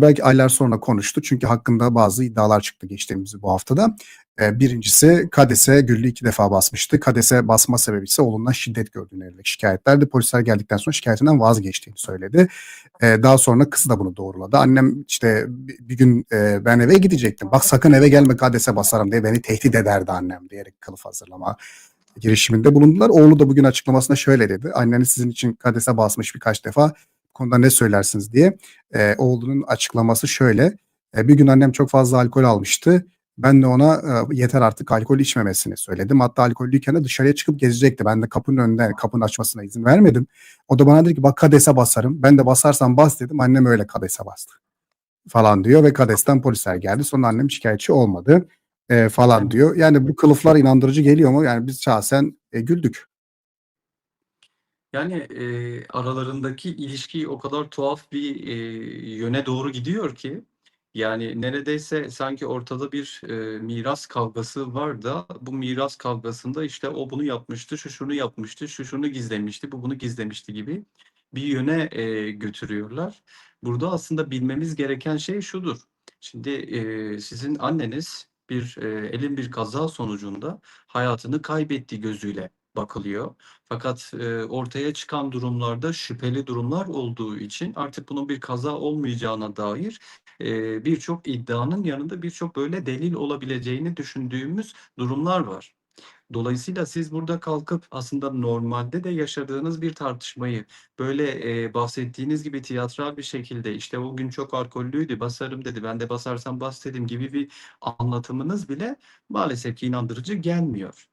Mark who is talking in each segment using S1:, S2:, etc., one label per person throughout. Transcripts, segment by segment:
S1: belki aylar sonra konuştu. Çünkü hakkında bazı iddialar çıktı geçtiğimiz bu haftada. Eee, birincisi Kades'e Güllü iki defa basmıştı. Kades'e basma sebebi ise oğlundan şiddet gördüğüne yönelik şikâyetlerdi. Polisler geldikten sonra şikâyetinden vazgeçtiğini söyledi. Eee, daha sonra kızı da bunu doğruladı. Annem işte bi bir gün, eee, ben eve gidecektim. "Bak sakın eve gelme Kades'e basarım." diye beni tehdit ederdi annem diyerek kılıf hazırlama girişiminde bulundular. Oğlu da bugün açıklamasında şöyle dedi. "Anneniz sizin için Kades'e basmış birkaç defa. Konuda ne söylersiniz?" diye. Eee, oğlunun açıklaması şöyle: "Eee, bir gün annem çok fazla alkol almıştı. Ben de ona, eee, yeter artık alkol içmemesini söyledim. Hatta alkollüyken de dışarıya çıkıp gezecekti. Ben de kapının önünde, kapının açmasına izin vermedim. O da bana dedi ki, "Bak Kades'e basarım." Ben de "Basarsan bas." dedim. Annem öyle Kades'e bastı." falan diyor ve Kades'ten polisler geldi. Sonra annem şikâyetçi olmadı, eee, falan diyor. Yani bu kılıflar inandırıcı geliyor mu? Yani biz şahsen, eee, güldük.
S2: Yani, eee, aralarındaki ilişki o kadar tuhaf bir, eee, yöne doğru gidiyor ki, yani neredeyse sanki ortada bir, eee, miras kavgası var da bu miras kavgasında, işte, o bunu yapmıştı, şu şunu yapmıştı, şu şunu gizlemişti, bu bunu gizlemişti gibi bir yöne, eee, götürüyorlar. Burada aslında bilmemiz gereken şey şudur: Şimdi, eee, sizin anneniz bir, eee, elin bir kaza sonucunda hayatını kaybettiği gözüyle bakılıyor. Fakat, eee, ortaya çıkan durumlarda şüpheli durumlar olduğu için artık bunun bir kaza olmayacağına dair, eee, birçok iddianın yanında birçok böyle delil olabileceğini düşündüğümüz durumlar var. Dolayısıyla siz burada kalkıp aslında normalde de yaşadığınız bir tartışmayı böyle, eee, bahsettiğiniz gibi tiyatral bir şekilde, işte, "O gün çok alkollüydü, basarım dedi, ben de basarsan bas dedim." gibi bir anlatımınız bile maalesef ki inandırıcı gelmiyor.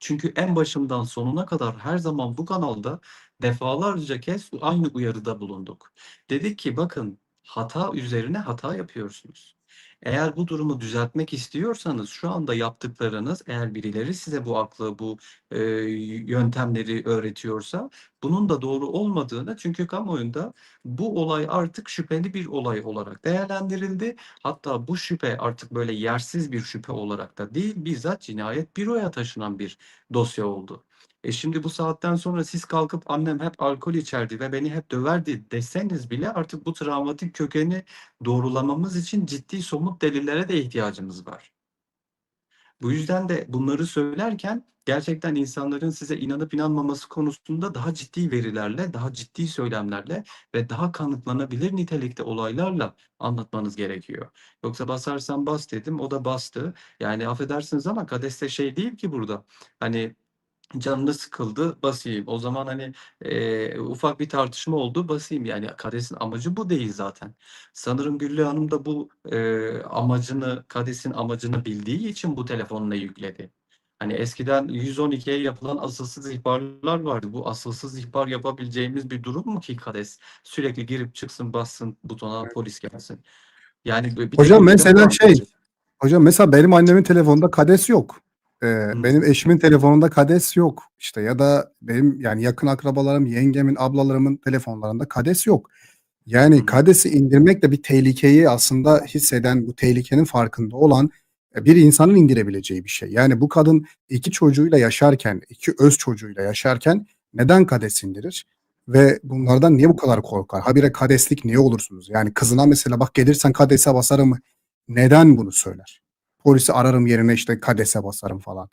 S2: Çünkü en başından sonuna kadar her zaman bu kanalda defalarca kez aynı uyarıda bulunduk. Dedik ki, "Bakın, hata üzerine hata yapıyorsunuz. Eğer bu durumu düzeltmek istiyorsanız şu anda yaptıklarınız eğer birileri size bu aklı, bu, eee, yöntemleri öğretiyorsa bunun da doğru olmadığını çünkü kamuoyunda bu olay artık şüpheli bir olay olarak değerlendirildi. Hatta bu şüphe artık böyle yersiz bir şüphe olarak da değil, bizzat cinayet büroya taşınan bir dosya oldu. E, şimdi bu saatten sonra siz kalkıp "Annem hep alkol içerdi ve beni hep döverdi." deseniz bile artık bu travmatik kökeni doğrulamamız için ciddi somut delillere de ihtiyacımız var. Bu yüzden de bunları söylerken gerçekten insanların size inanıp inanmaması konusunda daha ciddi verilerle, daha ciddi söylemlerle ve daha kanıtlanabilir nitelikte olaylarla anlatmanız gerekiyor. Yoksa "Basarsan bas." dedim, o da bastı. Yani affedersiniz ama Kades de şey değil ki burada, hani, canı sıkıldı, basayım. O zaman, hani, eee, ufak bir tartışma oldu, basayım. Yani Kades'in amacı bu değil zaten. Sanırım Güllü Hanım da bu, eee, amacını, Kades'in amacını bildiği için bu telefonuna yükledi. Hani, eskiden 112'ye yapılan asılsız ihbarlar vardı. Bu asılsız ihbar yapabileceğimiz bir durum mu ki Kades? Sürekli girip çıksın, bassın butona,
S1: Evet.
S2: polis gelsin. Yani bir
S1: Hocam mesela şey, hocam mesela benim annemin telefonunda Kades yok. Eee,
S2: Hı.
S1: benim eşimin telefonunda Kades yok. İşte, ya da benim, yani, yakın akrabalarım, yengemin, ablalarımın telefonlarında Kades yok. Yani
S2: hı.
S1: Kades'i indirmek de bir tehlikeyi aslında hisseden, bu tehlikenin farkında olan, eee, bir insanın indirebileceği bir şey. Yani bu kadın 2 çocuğuyla yaşarken, 2 öz çocuğuyla yaşarken neden Kades indirir ve bunlardan niye bu kadar korkar? Habire Kadeslik niye olursunuz? Yani kızına mesela, "Bak gelirsen Kades'e basarım." neden bunu söyler? Polisi ararım yerine, işte, Kades'e basarım falan,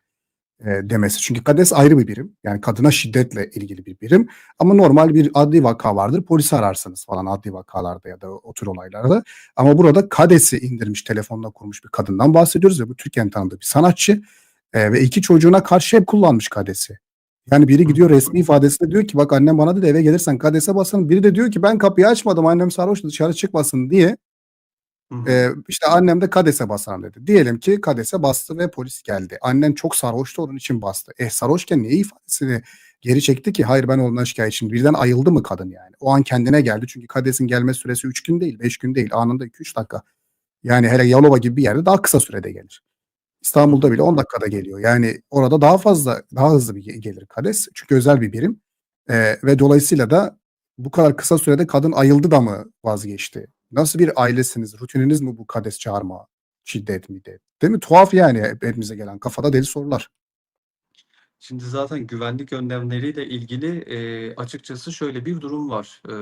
S1: eee, demesi. Çünkü Kades ayrı bir birim. Yani kadına şiddetle ilgili bir birim ama normal bir adli vaka vardır, polisi ararsınız falan adli vakalarda ya da o tür olaylarda. Ama burada Kades'i indirmiş, telefonuna kurmuş bir kadından bahsediyoruz ve bu Türkiye'nin tanıdığı bir sanatçı, eee, ve 2 çocuğuna karşı hep kullanmış Kades'i. Yani biri gidiyor
S2: hı.
S1: resmî ifadesinde diyor ki, "Bak annem bana dedi eve gelirsen Kades'e basarım." Biri de diyor ki, "Ben kapıyı açmadım, annem sarhoştu dışarı çıkmasın." diye
S2: Hı hı.
S1: "Annem de Kades'e basarım." dedi. Diyelim ki Kades'e bastı ve polis geldi. Annen çok sarhoştu, onun için bastı. E, sarhoşken niye ifadesini geri çekti ki? "Hayır, ben oğlumdan şikâyetçiyim." Birden ayıldı mı kadın yani? O an kendine geldi. Çünkü Kades'in gelme süresi 3 gün değil, 5 gün değil. Anında 2-3 dakika. Yani hele Yalova gibi bir yerde daha kısa sürede gelir. İstanbul'da bile 10 dakikada geliyor. Yani orada daha fazla, daha hızlı bir ge gelir Kades. Çünkü özel bir birim, eee, ve dolayısıyla da bu kadar kısa sürede kadın ayıldı da mı vazgeçti? Nasıl bir ailesiniz? Rutininiz mi bu Kades çağırma, şiddet, middet? Değil mi? Tuhaf yani hep hepimize gelen kafada deli sorular.
S2: Şimdi zaten güvenlik önlemleriyle ilgili, eee, açıkçası şöyle bir durum var. Eee,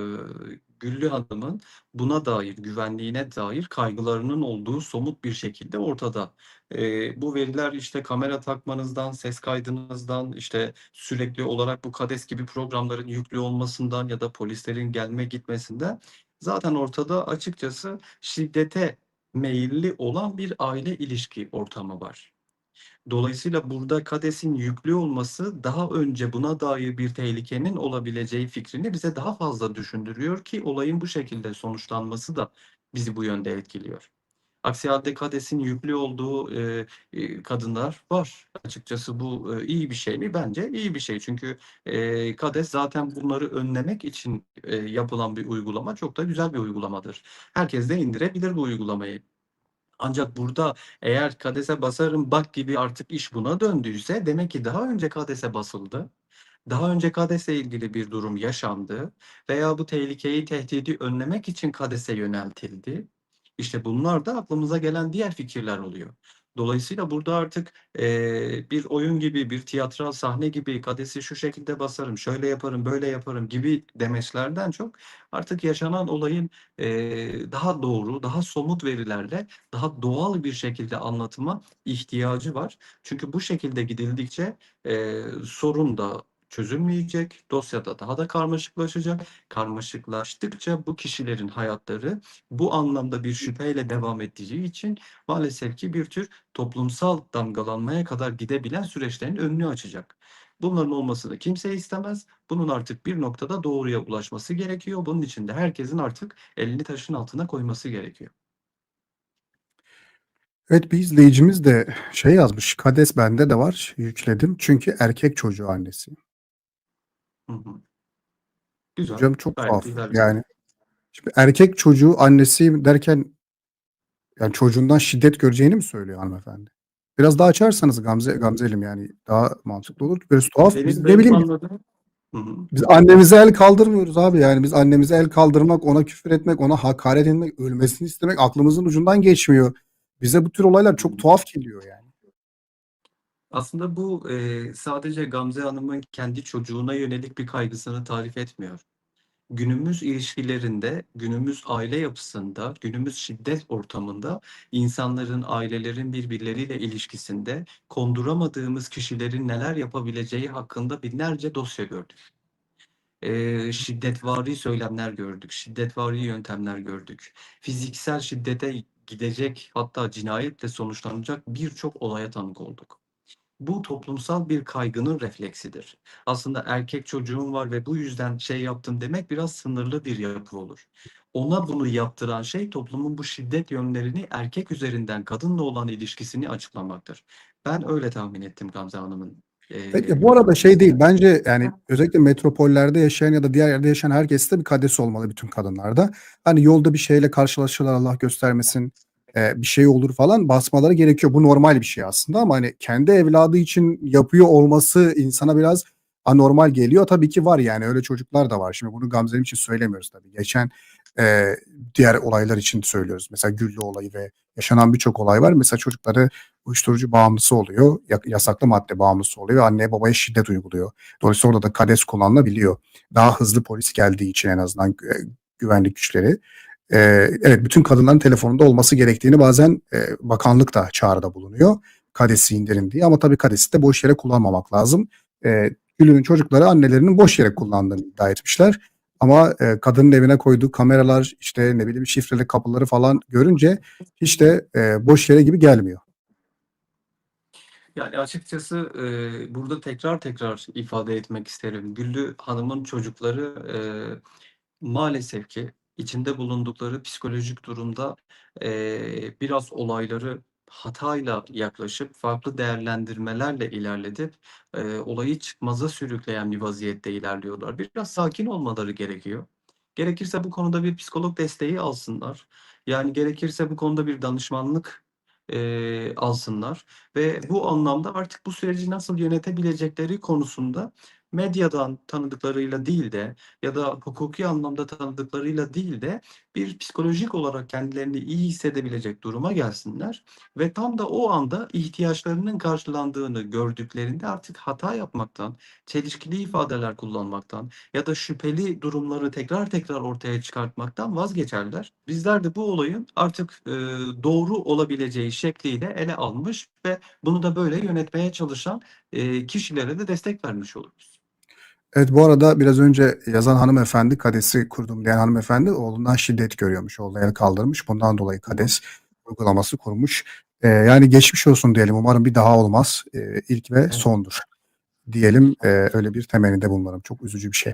S2: Güllü Hanım'ın buna dair, güvenliğine dair kaygılarının olduğu somut bir şekilde ortada. Eee, bu veriler, işte, kamera takmanızdan, ses kaydınızdan, işte, sürekli olarak bu KADES gibi programların yüklü olmasından ya da polislerin gelme gitmesinden zaten ortada açıkçası şiddete meyilli olan bir aile ilişki ortamı var. Dolayısıyla burada KADES'in yüklü olması daha önce buna dair bir tehlikenin olabileceği fikrini bize daha fazla düşündürüyor ki olayın bu şekilde sonuçlanması da bizi bu yönde etkiliyor. Aksi halde KADES'in yüklü olduğu, eee, eee, kadınlar var. Açıkçası bu, eee, iyi bir şey mi? Bence iyi bir şey. Çünkü, eee, KADES zaten bunları önlemek için, eee, yapılan bir uygulama. Çok da güzel bir uygulamadır. Herkes de indirebilir bu uygulamayı. Ancak burada eğer KADES'e basarım bak gibi artık iş buna döndüyse demek ki daha önce KADES'e basıldı. Daha önce KADES'le ilgili bir durum yaşandı veya bu tehlikeyi, tehdidi önlemek için KADES'e yöneltildi. İşte bunlar da aklımıza gelen diğer fikirler oluyor. Dolayısıyla burada artık, eee, bir oyun gibi, bir tiyatral sahne gibi KADES'i şu şekilde basarım, şöyle yaparım, böyle yaparım gibi demeçlerden çok artık yaşanan olayın, eee, daha doğru, daha somut verilerle, daha doğal bir şekilde anlatıma ihtiyacı var. Çünkü bu şekilde gidildikçe, eee, sorun da çözülmeyecek, dosya da daha da karmaşıklaşacak. Karmaşıklaştıkça bu kişilerin hayatları bu anlamda bir şüpheyle devam edeceği için maalesef ki bir tür toplumsal damgalanmaya kadar gidebilen süreçlerin önünü açacak. Bunların olmasını kimse istemez. Bunun artık bir noktada doğruya ulaşması gerekiyor. Bunun için de herkesin artık elini taşın altına koyması gerekiyor.
S1: Evet, bir izleyicimiz de şey yazmış, "KADES bende de var, yükledim çünkü erkek çocuğu annesiyim."
S2: Hı hı. Güzel,
S1: Hocam çok
S2: gayet
S1: tuhaf.
S2: güzel bir
S1: Yani, şimdi erkek çocuğu annesiyim derken yani çocuğundan şiddet göreceğini mi söylüyor hanımefendi? Biraz daha açarsanız Gamze Gamze'lim yani daha mantıklı olur. Biraz tuhaf. Biz
S2: Benim
S1: ne
S2: benim
S1: bileyim
S2: anladığım Hı hı.
S1: biz annemize el kaldırmıyoruz abi. Yani biz annemize el kaldırmak, ona küfür etmek, ona hakaret etmek, ölmesini istemek aklımızın ucundan geçmiyor. Bize bu tür olaylar çok tuhaf geliyor yani.
S2: Aslında bu, eee, sadece Gamze Hanım'ın kendi çocuğuna yönelik bir kaygısını tarif etmiyor. Günümüz ilişkilerinde, günümüz aile yapısında, günümüz şiddet ortamında insanların, ailelerin birbirleriyle ilişkisinde konduramadığımız kişilerin neler yapabileceği hakkında binlerce dosya gördük. Eee, şiddetvari söylemler gördük, şiddetvari yöntemler gördük. Fiziksel şiddete gidecek hatta cinayetle sonuçlanacak birçok olaya tanık olduk. Bu toplumsal bir kaygının refleksidir. Aslında erkek çocuğum var ve bu yüzden şey yaptım demek biraz sınırlı bir yapı olur. Ona bunu yaptıran şey toplumun bu şiddet yönlerini erkek üzerinden kadınla olan ilişkisini açıklamaktır. Ben öyle tahmin ettim Gamze Hanım'ın, eee,
S1: bu arada şey değil bence yani özellikle metropollerde yaşayan ya da diğer yerde yaşayan herkeste bir KADES olmalı bütün kadınlarda. Hani yolda bir şeyle karşılaşırlar Allah göstermesin, eee, bir şey olur falan basmaları gerekiyor. Bu normal bir şey aslında ama hani kendi evladı için yapıyor olması insana biraz anormal geliyor. Tabii ki var yani öyle çocuklar da var. Şimdi bunu Gamze'm için söylemiyoruz tabii. Geçen, eee, diğer olaylar için söylüyoruz. Mesela Güllü olayı ve yaşanan birçok olay var. Mesela çocukları uyuşturucu bağımlısı oluyor, ya yasaklı madde bağımlısı oluyor ve anneye babaya şiddet uyguluyor. Dolayısıyla orada da KADES kullanılabiliyor. Daha hızlı polis geldiği için en azından eee, güvenlik güçleri. Eee, evet bütün kadınların telefonunda olması gerektiğini bazen, eee, bakanlık da çağrıda bulunuyor. KADES'i indirin diye ama tabii KADES'i de boş yere kullanmamak lazım. Eee, Güllü'nün çocukları annelerinin boş yere kullandığını iddia etmişler ama, eee, kadının evine koyduğu kameralar, işte, ne bileyim şifreli kapıları falan görünce hiç de, eee, boş yere gibi gelmiyor.
S2: Yani açıkçası, eee, burada tekrar tekrar ifade etmek isterim. Güllü Hanım'ın çocukları, eee, maalesef ki içinde bulundukları psikolojik durumda, eee, biraz olayları hatayla yaklaşıp farklı değerlendirmelerle ilerletip, eee, olayı çıkmaza sürükleyen bir vaziyette ilerliyorlar. Biraz sakin olmaları gerekiyor. Gerekirse bu konuda bir psikolog desteği alsınlar. Yani gerekirse bu konuda bir danışmanlık, eee, alsınlar ve bu anlamda artık bu süreci nasıl yönetebilecekleri konusunda medyadan tanıdıklarıyla değil de ya da hukuki anlamda tanıdıklarıyla değil de bir psikolojik olarak kendilerini iyi hissedebilecek duruma gelsinler ve tam da o anda ihtiyaçlarının karşılandığını gördüklerinde artık hata yapmaktan, çelişkili ifadeler kullanmaktan ya da şüpheli durumları tekrar tekrar ortaya çıkartmaktan vazgeçerler. Bizler de bu olayın artık e, doğru olabileceği şekliyle ele almış ve bunu da böyle yönetmeye çalışan e, kişilere de destek vermiş oluruz.
S1: Evet bu arada biraz önce yazan hanımefendi KADES'i kurdum diyen hanımefendi oğlundan şiddet görüyormuş. Oğlu el kaldırmış. Bundan dolayı KADES uygulaması kurmuş. Ee, yani geçmiş olsun diyelim. Umarım bir daha olmaz. Ee, ilk ve sondur diyelim. Ee, öyle bir temennide bulunalım. Çok üzücü bir şey.